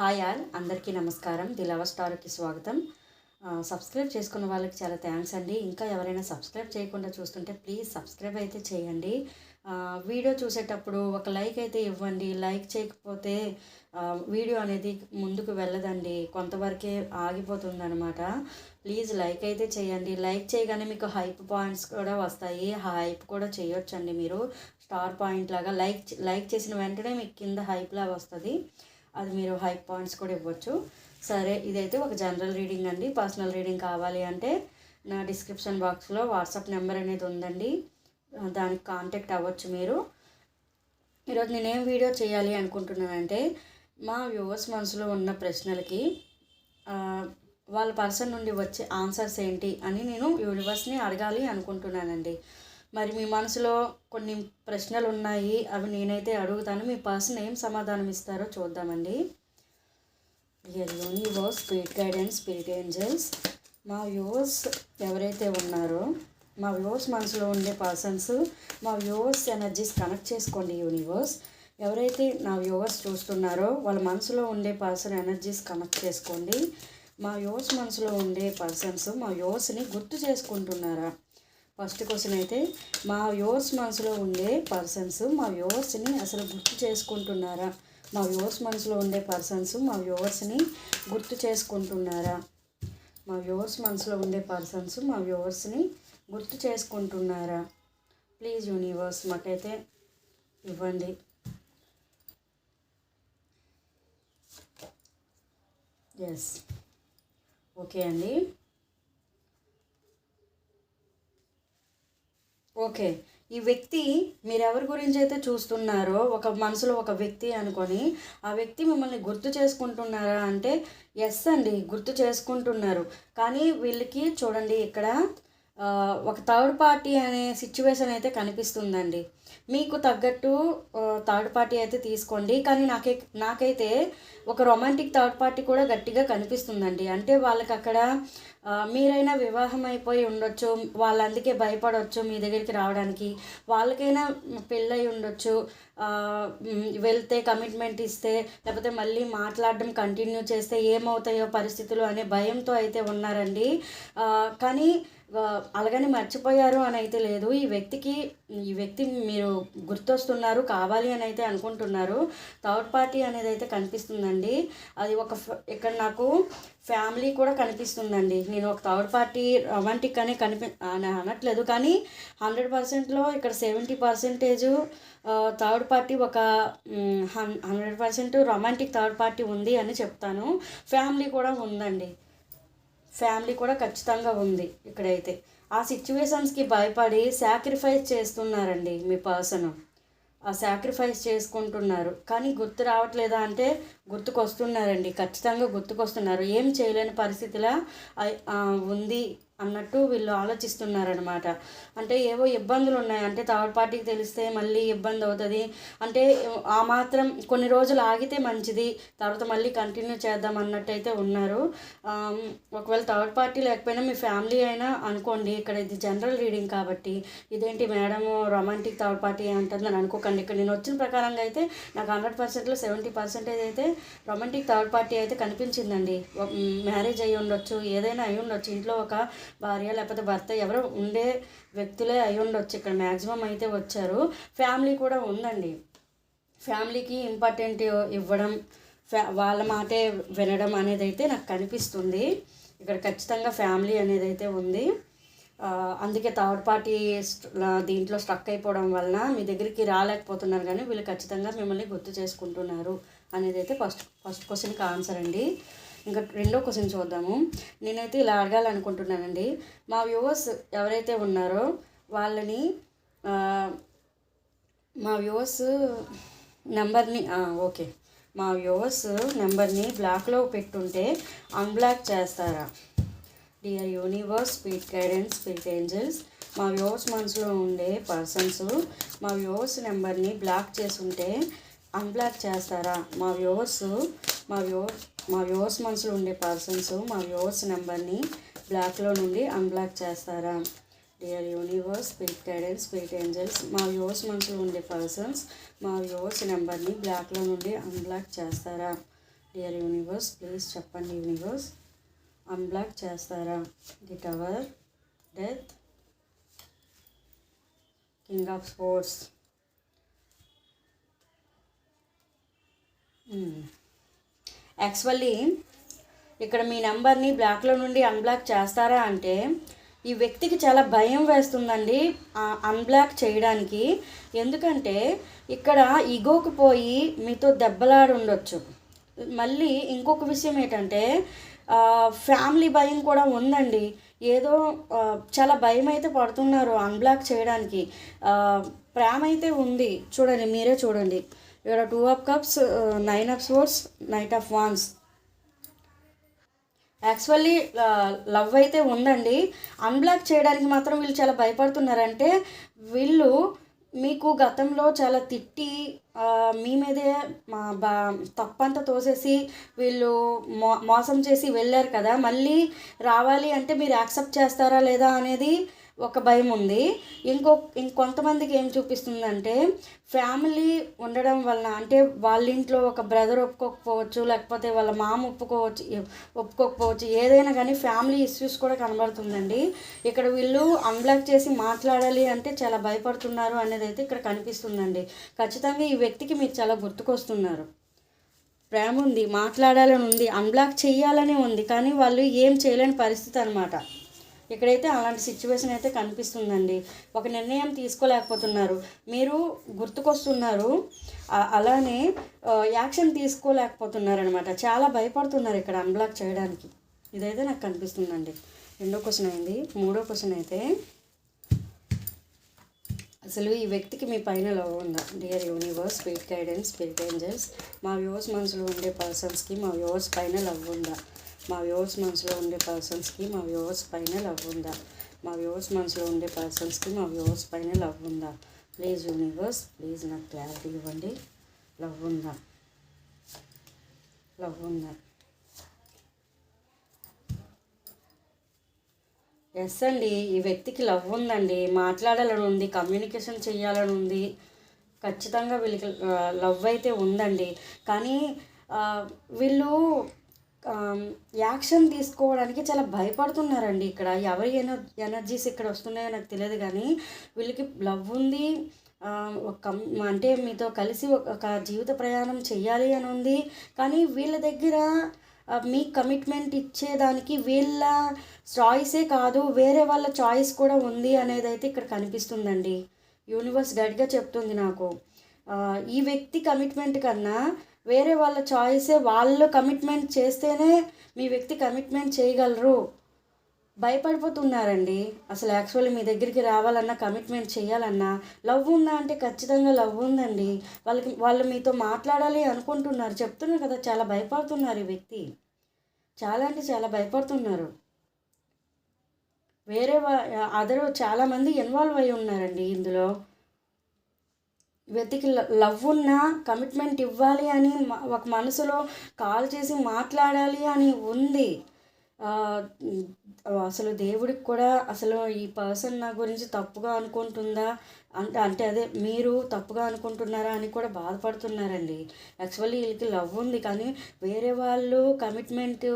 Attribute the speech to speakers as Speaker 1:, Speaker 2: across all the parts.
Speaker 1: Hi all అందరికీ నమస్కారం. The లవ స్టార్కి స్వాగతం. సబ్స్క్రైబ్ చేసుకున్న వాళ్ళకి చాలా థ్యాంక్స్ అండి. ఇంకా ఎవరైనా సబ్స్క్రైబ్ చేయకుండా చూస్తుంటే ప్లీజ్ సబ్స్క్రైబ్ అయితే చేయండి. వీడియో చూసేటప్పుడు ఒక లైక్ అయితే ఇవ్వండి. లైక్ చేయకపోతే వీడియో అనేది ముందుకు వెళ్ళదండి. కొంతవరకే ఆగిపోతుంది అనమాట ప్లీజ్ లైక్ అయితే చేయండి. లైక్ చేయగానే మీకు హైప్ పాయింట్స్ కూడా వస్తాయి. హైప్ కూడా చేయొచ్చండి మీరు. స్టార్ పాయింట్ లాగా లైక్ లైక్ చేసిన వెంటనే మీకు కింద హైప్ లాగా వస్తుంది. అది మీరు హై పాయింట్స్ కూడా ఇవ్వచ్చు. సరే ఇదైతే ఒక జనరల్ రీడింగ్ అండి. పర్సనల్ రీడింగ్ కావాలి అంటే నా డిస్క్రిప్షన్ బాక్స్లో వాట్సాప్ నెంబర్ అనేది ఉందండి. దానికి కాంటాక్ట్ అవ్వచ్చు మీరు. ఈరోజు నేనేం వీడియో చేయాలి అనుకుంటున్నానంటే మా వ్యూవర్స్ మనసులో ఉన్న ప్రశ్నలకి వాళ్ళ పర్సన్ నుండి వచ్చే ఆన్సర్స్ ఏంటి అని నేను యూనివర్స్ని అడగాలి అనుకుంటున్నానండి. మరి మీ మనసులో కొన్ని ప్రశ్నలు ఉన్నాయి అవి నేనైతే అడుగుతాను. మీ పర్సన్ ఏం సమాధానం ఇస్తారో చూద్దామండి. Real universe spirit guidance spirit angels మా వ్యూవర్స్ ఎవరైతే ఉన్నారో మా వ్యూవర్స్ మనసులో ఉండే పర్సన్స్ మా వ్యూవర్స్ ఎనర్జీస్ కనెక్ట్ చేసుకోండి యూనివర్స్. ఎవరైతే నా వ్యూవర్స్ చూస్తున్నారో వాళ్ళ మనసులో ఉండే పర్సన్ ఎనర్జీస్ కనెక్ట్ చేసుకోండి. మా వ్యూవర్స్ మనసులో ఉండే పర్సన్స్ మా వ్యూవర్స్ని గుర్తు చేసుకుంటున్నారా? ఫస్ట్ క్వశ్చన్ అయితే మా వ్యూవర్స్ మనసులో ఉండే పర్సన్స్ మా వ్యూవర్స్ని అసలు గుర్తు చేసుకుంటున్నారా? మా వ్యూవర్స్ మనసులో ఉండే పర్సన్స్ మా వ్యూవర్స్ని గుర్తు చేసుకుంటున్నారా? మా వ్యూవర్స్ మనసులో ఉండే పర్సన్స్ మా వ్యూవర్స్ని గుర్తు చేసుకుంటున్నారా? ప్లీజ్ యూనివర్స్ మాకైతే ఇవ్వండి. ఎస్ ఓకే అండి. ఓకే. ఈ వ్యక్తి మీరు ఎవరి గురించి అయితే చూస్తున్నారో ఒక మనసులో ఒక వ్యక్తి అనుకొని ఆ వ్యక్తి మిమ్మల్ని గుర్తు చేసుకుంటున్నారా అంటే ఎస్ అండి గుర్తు చేసుకుంటున్నారు. కానీ వీళ్ళకి చూడండి ఇక్కడ ఒక థర్డ్ పార్టీ అనే సిచ్యువేషన్ అయితే కనిపిస్తుందండి. మీకు తగ్గట్టు థర్డ్ పార్టీ అయితే తీసుకోండి. కానీ నాకే నాకైతే ఒక రొమాంటిక్ థర్డ్ పార్టీ కూడా గట్టిగా కనిపిస్తుందండి. అంటే వాళ్ళకి అక్కడ మీరైనా వివాహం అయిపోయి ఉండొచ్చు వాళ్ళు అందుకే భయపడవచ్చు మీ దగ్గరికి రావడానికి. వాళ్ళకైనా పెళ్ళై ఉండొచ్చు వెళ్తే కమిట్మెంట్ ఇస్తే లేకపోతే మళ్ళీ మాట్లాడడం కంటిన్యూ చేస్తే ఏమవుతాయో పరిస్థితులు అనే భయంతో అయితే ఉన్నారండి. కానీ అలాగని మర్చిపోయారు అని అయితే లేదు. ఈ వ్యక్తికి ఈ వ్యక్తి మీరు గుర్తొస్తున్నారు కావాలి అని అయితే అనుకుంటున్నారు. థర్డ్ పార్టీ అనేది అయితే కనిపిస్తుందండి. అది ఒక ఫ- ఇక్కడ నాకు ఫ్యామిలీ కూడా కనిపిస్తుందండి. నేను ఒక థర్డ్ పార్టీ రొమాంటిక్ అని కనిపి అనట్లేదు. కానీ హండ్రెడ్ పర్సెంట్లో ఇక్కడ సెవెంటీ పర్సెంటేజ్ థర్డ్ పార్టీ ఒక hundred percent romantic third party ఉంది అని చెప్తాను. ఫ్యామిలీ కూడా ఉందండి. ఫ్యామిలీ కూడా ఖచ్చితంగా ఉంది ఇక్కడైతే. ఆ సిచ్యువేషన్స్కి భయపడి సాక్రిఫైస్ చేస్తున్నారండి మీ పర్సన్. ఆ సాక్రిఫైస్ చేసుకుంటున్నారు. కానీ గుర్తు రావట్లేదా అంటే గుర్తుకొస్తున్నారండి. ఖచ్చితంగా గుర్తుకొస్తున్నారు. ఏం చేయలేని పరిస్థితిలా ఉంది అన్నట్టు వీళ్ళు ఆలోచిస్తున్నారనమాట అంటే ఏవో ఇబ్బందులు ఉన్నాయి అంటే థర్డ్ పార్టీకి తెలిస్తే మళ్ళీ ఇబ్బంది అవుతుంది. అంటే ఆ మాత్రం కొన్ని రోజులు ఆగితే మంచిది. తర్వాత మళ్ళీ కంటిన్యూ చేద్దాం అన్నట్టు అయితే ఉన్నారు ఒకవేళ థర్డ్ పార్టీ లేకపోయినా మీ ఫ్యామిలీ అయినా అనుకోండి. ఇక్కడ ఇది జనరల్ రీడింగ్ కాబట్టి ఇదేంటి మేడం రొమాంటిక్ థర్డ్ పార్టీ అంటుందని అనుకోకండి. ఇక్కడ నేను వచ్చిన ప్రకారంగా అయితే నాకు హండ్రెడ్ పర్సెంట్లో సెవెంటీ పర్సెంటేజ్ అయితే రొమాంటిక్ థర్డ్ పార్టీ అయితే కనిపించిందండి. మ్యారేజ్ అయ్యి ఉండొచ్చు ఏదైనా అయి ఉండొచ్చు ఇంట్లో ఒక భార్య లేకపోతే భర్త ఎవరో ఉండే వ్యక్తులే అయి ఉండొచ్చు. ఇక్కడ మ్యాక్సిమం అయితే వచ్చారు. ఫ్యామిలీ కూడా ఉందండి. ఫ్యామిలీకి ఇంపార్టెంట్ ఇవ్వడం ఫ్యా వాళ్ళ మాటే వినడం అనేది అయితే నాకు కనిపిస్తుంది. ఇక్కడ ఖచ్చితంగా ఫ్యామిలీ అనేది అయితే ఉంది అందుకే థర్డ్ పార్టీ దీంట్లో స్ట్రక్ అయిపోవడం వలన మీ దగ్గరికి రాలేకపోతున్నారు కానీ వీళ్ళు ఖచ్చితంగా మిమ్మల్ని గుర్తు చేసుకుంటున్నారు అనేది అయితే ఫస్ట్ ఫస్ట్ క్వశ్చన్కి ఆన్సర్ అండి. ఇంకా రెండో క్వశ్చన్ చూద్దాము. నేనైతే ఇలా అడగాలనుకుంటున్నానండి. మా వ్యూవర్స్ ఎవరైతే ఉన్నారో వాళ్ళని మా వ్యూవర్స్ నెంబర్ని ఓకే. మా వ్యూవర్స్ నెంబర్ని బ్లాక్లో పెట్టుంటే అన్బ్లాక్ చేస్తారా? Dear universe speed guidance speed angels మా వ్యూవర్స్ మనసులో ఉండే పర్సన్స్ మా వ్యూవర్స్ నెంబర్ని బ్లాక్ చేసుంటే అన్బ్లాక్ చేస్తారా? మా వ్యూవర్స్ మా వ్యూవర్స్ మా వ్యూవర్స్ మనసులో ఉండే పర్సన్స్ మా వ్యూవర్స్ నెంబర్ని బ్లాక్లో నుండి అన్బ్లాక్ చేస్తారా? Dear universe spirit guidance spirit angels మా వ్యూవర్స్ మనసులో ఉండే పర్సన్స్ మా వ్యూవర్స్ నెంబర్ని బ్లాక్లో నుండి అన్బ్లాక్ చేస్తారా? డియర్ యూనివర్స్ ప్లీజ్ చెప్పండి యూనివర్స్ అన్బ్లాక్ చేస్తారా? The tower death king of sports actually ఇక్కడ మీ నెంబర్ని బ్లాక్లో నుండి అన్బ్లాక్ చేస్తారా అంటే ఈ వ్యక్తికి చాలా భయం వేస్తుందండి అన్బ్లాక్ చేయడానికి. ఎందుకంటే ఇక్కడ ఇగోకు పోయి మీతో దెబ్బలాడి ఉండొచ్చు మళ్ళీ ఇంకొక విషయం ఏంటంటే ఫ్యామిలీ భయం కూడా ఉందండి. ఏదో చాలా భయం అయితే పడుతున్నారు అన్బ్లాక్ చేయడానికి. ప్రేమ అయితే ఉంది. చూడండి మీరే చూడండి. ఇక్కడ two of cups nine of sports knight of wands actually love అయితే ఉందండి. అన్బ్లాక్ చేయడానికి మాత్రం వీళ్ళు చాలా భయపడుతున్నారంటే వీళ్ళు మీకు గతంలో చాలా తిట్టి మీ మీదే మా బా తప్పంతా తోసేసి వీళ్ళు మో మోసం చేసి వెళ్ళారు కదా. మళ్ళీ రావాలి అంటే మీరు యాక్సెప్ట్ చేస్తారా లేదా అనేది ఒక భయం ఉంది. ఇంకో ఇంకొంతమందికి ఏం చూపిస్తుందంటే ఫ్యామిలీ ఉండడం వలన అంటే వాళ్ళ ఇంట్లో ఒక బ్రదర్ ఒప్పుకోకపోవచ్చు లేకపోతే వాళ్ళ మామ ఒప్పుకోవచ్చు ఒప్పుకోకపోవచ్చు ఏదైనా కానీ ఫ్యామిలీ ఇష్యూస్ కూడా కనబడుతుందండి. ఇక్కడ వీళ్ళు అన్బ్లాక్ చేసి మాట్లాడాలి అంటే చాలా భయపడుతున్నారు అనేది అయితే ఇక్కడ కనిపిస్తుందండి. ఖచ్చితంగా ఈ వ్యక్తికి మీరు చాలా గుర్తుకొస్తున్నారు. ప్రేమ ఉంది మాట్లాడాలని ఉంది అన్బ్లాక్ చేయాలని ఉంది కానీ వాళ్ళు ఏం చేయలేని పరిస్థితి అనమాట ఇక్కడైతే అలాంటి సిచ్యువేషన్ అయితే కనిపిస్తుందండి. ఒక నిర్ణయం తీసుకోలేకపోతున్నారు. మీరు గుర్తుకొస్తున్నారు అలానే యాక్షన్ తీసుకోలేకపోతున్నారు అనమాట చాలా భయపడుతున్నారు ఇక్కడ అన్బ్లాక్ చేయడానికి. ఇదైతే నాకు కనిపిస్తుందండి. రెండో క్వశ్చన్ అయింది. మూడో క్వశ్చన్ అయితే అసలు ఈ వ్యక్తికి మీ పైన లవ్ ఉందా? Dear universe speed guidance speed angels మా వ్యూవర్స్ మనసులో ఉండే పర్సన్స్కి మా వ్యూవర్స్ పైన లవ్ ఉందా? మా వ్యూవర్స్ మనసులో ఉండే పర్సన్స్కి మా వ్యూవర్స్ పైన లవ్ ఉందా? మా వ్యూవర్స్ మనసులో ఉండే పర్సన్స్కి మా వ్యూవర్స్ పైన లవ్ ఉందా? ప్లీజ్ యూనివర్స్ ప్లీజ్ నాకు క్లారిటీ ఇవ్వండి. లవ్ ఉందా? లవ్ ఉందా? ఎస్ అండి ఈ వ్యక్తికి లవ్ ఉందండి. మాట్లాడాలని ఉంది కమ్యూనికేషన్ చేయాలని ఉంది. ఖచ్చితంగా వీళ్ళకి లవ్ అయితే ఉందండి. కానీ వీళ్ళు యాక్షన్ తీసుకోవడానికి చాలా భయపడుతున్నారండి ఇక్కడ. ఎవరి ఎనర్ ఎనర్జీస్ ఇక్కడ వస్తున్నాయో నాకు తెలియదు కానీ వీళ్ళకి లవ్ ఉంది. ఒక అంటే మీతో కలిసి ఒక జీవిత ప్రయాణం చేయాలి అని ఉంది. కానీ వీళ్ళ దగ్గర మీ కమిట్మెంట్ ఇచ్చేదానికి వీళ్ళ చాయిసే కాదు వేరే వాళ్ళ చాయిస్ కూడా ఉంది అనేది అయితే ఇక్కడ కనిపిస్తుందండి. యూనివర్స్ గట్టిగా చెప్తుంది నాకు. ఈ వ్యక్తి కమిట్మెంట్ కన్నా వేరే వాళ్ళ చాయిసే వాళ్ళు కమిట్మెంట్ చేస్తేనే మీ వ్యక్తి కమిట్మెంట్ చేయగలరు. భయపడిపోతున్నారండి. అసలు యాక్చువల్లీ మీ దగ్గరికి రావాలన్నా కమిట్మెంట్ చేయాలన్నా లవ్ ఉందా అంటే ఖచ్చితంగా లవ్ ఉందండి. వాళ్ళకి వాళ్ళు మీతో మాట్లాడాలి అనుకుంటున్నారు. చెప్తున్నారు కదా చాలా భయపడుతున్నారు ఈ వ్యక్తి. చాలా అంటే చాలా భయపడుతున్నారు. వేరే అదర్ చాలామంది ఇన్వాల్వ్ అయి ఉన్నారండి ఇందులో. వ్యక్తికి లవ్ ఉన్నా కమిట్మెంట్ ఇవ్వాలి అని ఒక మనసులో కాల్ చేసి మాట్లాడాలి అని ఉంది. అసలు దేవుడికి కూడా అసలు ఈ పర్సన్ నా గురించి తప్పుగా అనుకుంటుందా? అంటే అంటే అదే మీరు తప్పుగా అనుకుంటున్నారా అని కూడా బాధపడుతున్నారండి. యాక్చువల్లీ వీళ్ళకి లవ్ ఉంది కానీ వేరే వాళ్ళు కమిట్మెంట్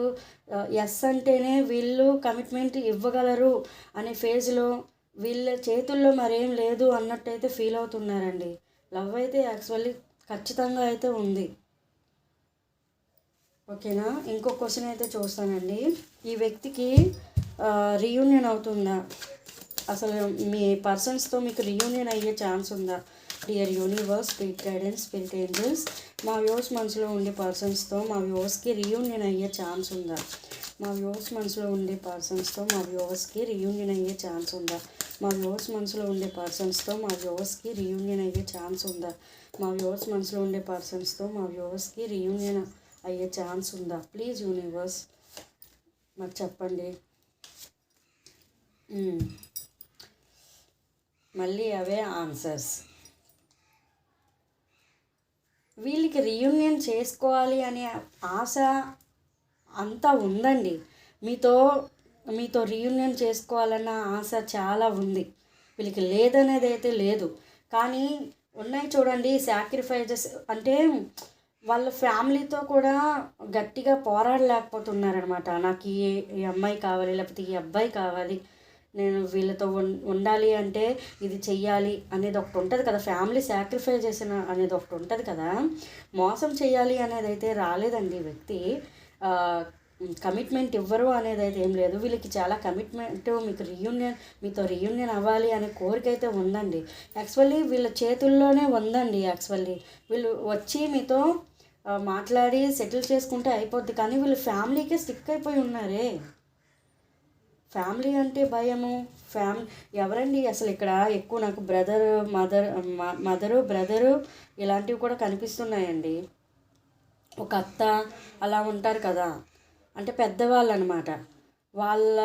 Speaker 1: ఎస్ అంటేనే వీళ్ళు కమిట్మెంట్ ఇవ్వగలరు అనే ఫేజ్లో వీళ్ళ చేతుల్లో మరేం లేదు అన్నట్టయితే ఫీల్ అవుతున్నారండి. లవ్ అయితే యాక్చువల్లీ ఖచ్చితంగా అయితే ఉంది. ఓకేనా? ఇంకో క్వశ్చన్ అయితే చూస్తానండి. ఈ వ్యక్తికి రీయూనియన్ అవుతుందా? అసలు మీ పర్సన్స్తో మీకు రీయూనియన్ అయ్యే ఛాన్స్ ఉందా? Dear universe spirit guidance spirit angels మా వ్యూస్ మనసులో ఉండే పర్సన్స్తో మా వ్యూవర్స్కి రీయూనియన్ అయ్యే ఛాన్స్ ఉందా? మా వ్యూవర్స్ మనసులో ఉండే పర్సన్స్తో మా వ్యూవర్స్కి రీయూనియన్ అయ్యే ఛాన్స్ ఉందా? మా వ్యూవర్స్ మనసులో ఉండే పర్సన్స్తో మా వ్యూవర్స్కి రీయూనియన్ అయ్యే ఛాన్స్ ఉందా? మా వ్యూవర్స్ మనసులో ఉండే పర్సన్స్తో మా వ్యూవర్స్కి రీయూనియన్ అయ్యే ఛాన్స్ ఉందా? ప్లీజ్ యూనివర్స్ మాకు చెప్పండి. Hmm. మళ్ళీ అవే ఆన్సర్స్ వీళ్ళకి రీయూనియన్ చేసుకోవాలి అనే ఆశ అంతా ఉందండి. మీతో మీతో రీయూనియన్ చేసుకోవాలన్న ఆశ చాలా ఉంది. వీళ్ళకి లేదనేది అయితే లేదు. కానీ ఉన్నాయి చూడండి సాక్రిఫైజెస్ అంటే వాళ్ళ ఫ్యామిలీతో కూడా గట్టిగా పోరాడలేకపోతున్నారనమాట నాకు ఈ ఈ అమ్మాయి కావాలి లేకపోతే ఈ అబ్బాయి కావాలి నేను వీళ్ళతో ఉండాలి అంటే ఇది చెయ్యాలి అనేది ఒకటి ఉంటుంది కదా. ఫ్యామిలీ సాక్రిఫై చేసిన అనేది ఒకటి ఉంటుంది కదా. మోసం చేయాలి అనేది అయితే రాలేదండి వ్యక్తి. కమిట్మెంట్ ఇవ్వరు అనేది అయితే ఏం లేదు. వీళ్ళకి చాలా కమిట్మెంట్ మీకు రీయూనియన్ మీతో రీయూనియన్ అవ్వాలి అనే కోరిక అయితే ఉందండి. యాక్చువల్లీ వీళ్ళ చేతుల్లోనే ఉందండి యాక్చువల్లీ. వీళ్ళు వచ్చి మీతో మాట్లాడి సెటిల్ చేసుకుంటే అయిపోద్ది. కానీ వీళ్ళు ఫ్యామిలీకే స్టిక్ అయిపోయి ఉన్నారే. ఫ్యామిలీ అంటే భయము. ఫ్యామ్ ఎవరండి అసలు ఇక్కడ ఎక్కువ నాకు బ్రదర్ మదర్ మదరు బ్రదరు ఇలాంటివి కూడా కనిపిస్తున్నాయండి. ఒక అత్త అలా ఉంటారు కదా. అంటే పెద్దవాళ్ళు అనమాట వాళ్ళ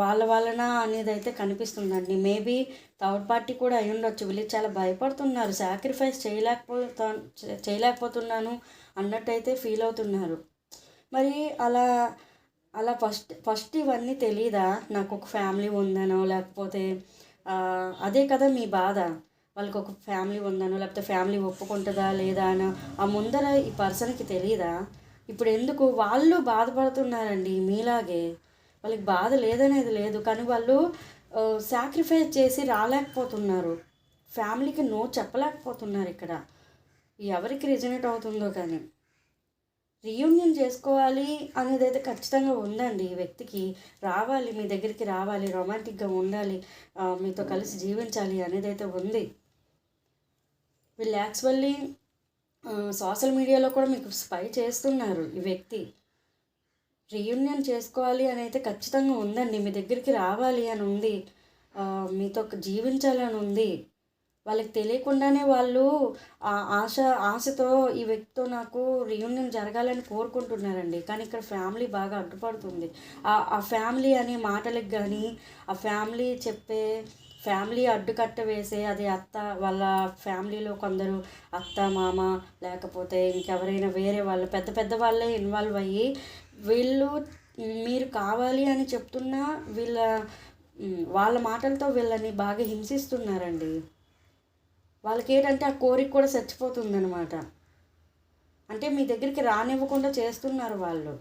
Speaker 1: వాళ్ళ వలన అనేది అయితే కనిపిస్తుందండి. మేబీ థర్డ్ పార్టీ కూడా అయి ఉండొచ్చు. వీళ్ళు చాలా భయపడుతున్నారు. సాక్రిఫైస్ చేయలేకపోతా చేయలేకపోతున్నాను అన్నట్టయితే ఫీల్ అవుతున్నారు. మరి అలా అలా ఫస్ట్ ఫస్ట్ ఇవన్నీ తెలీదా? నాకు ఒక ఫ్యామిలీ ఉందనో లేకపోతే అదే కదా మీ బాధ. వాళ్ళకి ఒక ఫ్యామిలీ ఉందనో లేకపోతే ఫ్యామిలీ ఒప్పుకుంటుందా లేదా అనో ఆ ముందర ఈ పర్సన్కి తెలియదా ఇప్పుడు ఎందుకు వాళ్ళు బాధపడుతున్నారండి మీలాగే. వాళ్ళకి బాధ లేదనేది లేదు. కానీ వాళ్ళు సాక్రిఫైస్ చేసి రాలేకపోతున్నారు. ఫ్యామిలీకి నో చెప్పలేకపోతున్నారు ఇక్కడ. ఎవరికి రిజనేట్ అవుతుందో కానీ. రీయూనియన్ చేసుకోవాలి అనేది అయితే ఖచ్చితంగా ఉందండి ఈ వ్యక్తికి. రావాలి మీ దగ్గరికి రావాలి రొమాంటిక్గా ఉండాలి మీతో కలిసి జీవించాలి అనేది అయితే ఉంది. వీళ్ళు యాక్చువల్లీ సోషల్ మీడియాలో కూడా మీకు స్పై చేస్తున్నారు ఈ వ్యక్తి. రీయూనియన్ చేసుకోవాలి అని అయితే ఖచ్చితంగా ఉందండి. మీ దగ్గరికి రావాలి అని ఉంది. మీతో జీవించాలని ఉంది. వాళ్ళకి తెలియకుండానే వాళ్ళు ఆ ఆశ ఆశతో ఈ వ్యక్తితో నాకు రీయూనియన్ జరగాలని కోరుకుంటున్నారండి. కానీ ఇక్కడ ఫ్యామిలీ బాగా అడ్డుపడుతుంది. ఆ ఆ ఫ్యామిలీ అనే మాటలకు కానీ ఆ ఫ్యామిలీ చెప్పే ఫ్యామిలీ అడ్డుకట్ట వేసే అది అత్త వాళ్ళ ఫ్యామిలీలో కొందరు అత్త మామ లేకపోతే ఇంకెవరైనా వేరే వాళ్ళు పెద్ద పెద్ద వాళ్ళే ఇన్వాల్వ్ అయ్యి వీళ్ళు మీరు కావాలి అని చెప్తున్నా వీళ్ళ వాళ్ళ మాటలతో వీళ్ళని బాగా హింసిస్తున్నారండి. వాళ్ళకి ఏంటంటే ఆ కోరిక కూడా చచ్చిపోతుందనమాట అంటే మీ దగ్గరికి రానివ్వకుండా చేస్తున్నారు వాళ్ళు.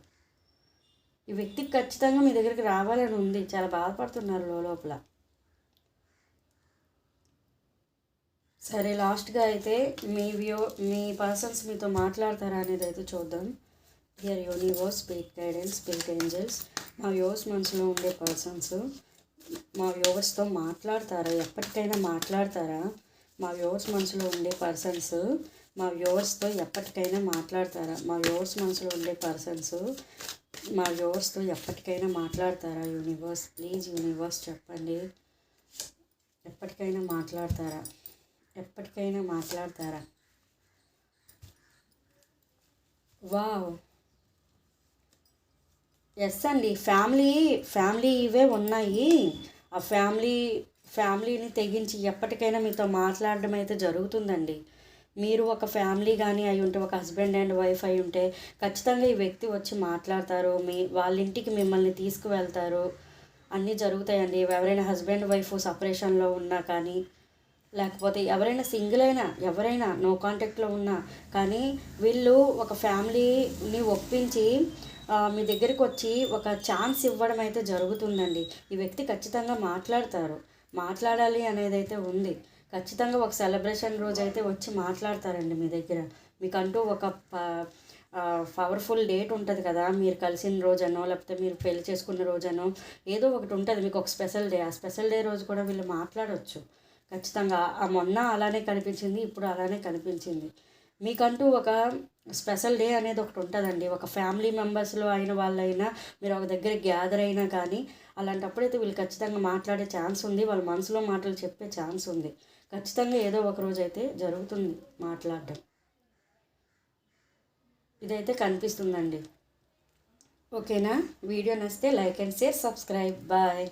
Speaker 1: ఈ వ్యక్తికి ఖచ్చితంగా మీ దగ్గరికి రావాలని ఉంది. చాలా బాధపడుతున్నారు లోపల. సరే లాస్ట్గా అయితే మీ వ్యూ మీ పర్సన్స్ మీతో మాట్లాడతారా అనేది అయితే చూద్దాం. Here universe speak guidance speak angels మా వ్యూవర్స్ మనసులో ఉండే పర్సన్స్ మా వ్యూవర్స్తో మాట్లాడతారా? ఎప్పటికైనా మాట్లాడతారా? మా వ్యూవర్స్ మనసులో ఉండే పర్సన్స్ మా వ్యూవర్స్తో ఎప్పటికైనా మాట్లాడతారా? మా వ్యూవర్స్ మనసులో ఉండే పర్సన్స్ మా వ్యూవర్స్తో ఎప్పటికైనా మాట్లాడతారా? యూనివర్స్ ప్లీజ్ యూనివర్స్ చెప్పండి. ఎప్పటికైనా మాట్లాడతారా? ఎప్పటికైనా మాట్లాడతారా? వావ్. ఎస్ అండి. ఫ్యామిలీ ఫ్యామిలీ ఇవే ఉన్నాయి. ఆ ఫ్యామిలీ ఫ్యామిలీని తెగించి ఎప్పటికైనా మీతో మాట్లాడడం అయితే జరుగుతుందండి. మీరు ఒక ఫ్యామిలీ కానీ అయి ఉంటే ఒక హస్బెండ్ అండ్ వైఫ్ అయి ఉంటే ఖచ్చితంగా ఈ వ్యక్తి వచ్చి మాట్లాడతారు. మీ వాళ్ళ ఇంటికి మిమ్మల్ని తీసుకువెళ్తారు. అన్నీ జరుగుతాయండి. ఎవరైనా హస్బెండ్ వైఫ్ సపరేషన్లో ఉన్నా కానీ లేకపోతే ఎవరైనా సింగిల్ అయినా ఎవరైనా నో కాంటాక్ట్లో ఉన్నా కానీ వీళ్ళు ఒక ఫ్యామిలీని ఒప్పించి మీ దగ్గరికి వచ్చి ఒక ఛాన్స్ ఇవ్వడం అయితే జరుగుతుందండి. ఈ వ్యక్తి ఖచ్చితంగా మాట్లాడతారు. మాట్లాడాలి అనేది అయితే ఉంది. ఖచ్చితంగా ఒక సెలబ్రేషన్ రోజు అయితే వచ్చి మాట్లాడతారండి మీ దగ్గర. మీకంటూ ఒక ప- పవర్ఫుల్ డేట్ ఉంటుంది కదా మీరు కలిసిన రోజనో లేకపోతే మీరు పెళ్ళి చేసుకున్న రోజనో ఏదో ఒకటి ఉంటుంది. మీకు ఒక స్పెషల్ డే ఆ స్పెషల్ డే రోజు కూడా వీళ్ళు మాట్లాడవచ్చు ఖచ్చితంగా ఆ మొన్న అలానే కనిపించింది ఇప్పుడు అలానే కనిపించింది. మీకంటూ ఒక స్పెషల్ డే అనేది ఒకటి ఉంటుందండి. ఒక ఫ్యామిలీ మెంబర్స్లో అయిన వాళ్ళైనా మీరు ఒక దగ్గర గ్యాదర్ అయినా కానీ అలాంటప్పుడైతే వీళ్ళు ఖచ్చితంగా మాట్లాడే ఛాన్స్ ఉంది. వాళ్ళ మనసులో మాటలు చెప్పే ఛాన్స్ ఉంది. ఖచ్చితంగా ఏదో ఒక రోజు అయితే జరుగుతుంది మాట్లాడడం. ఇదైతే కనిపిస్తుందండి. ఓకేనా? వీడియో నచ్చితే like and share subscribe. Bye.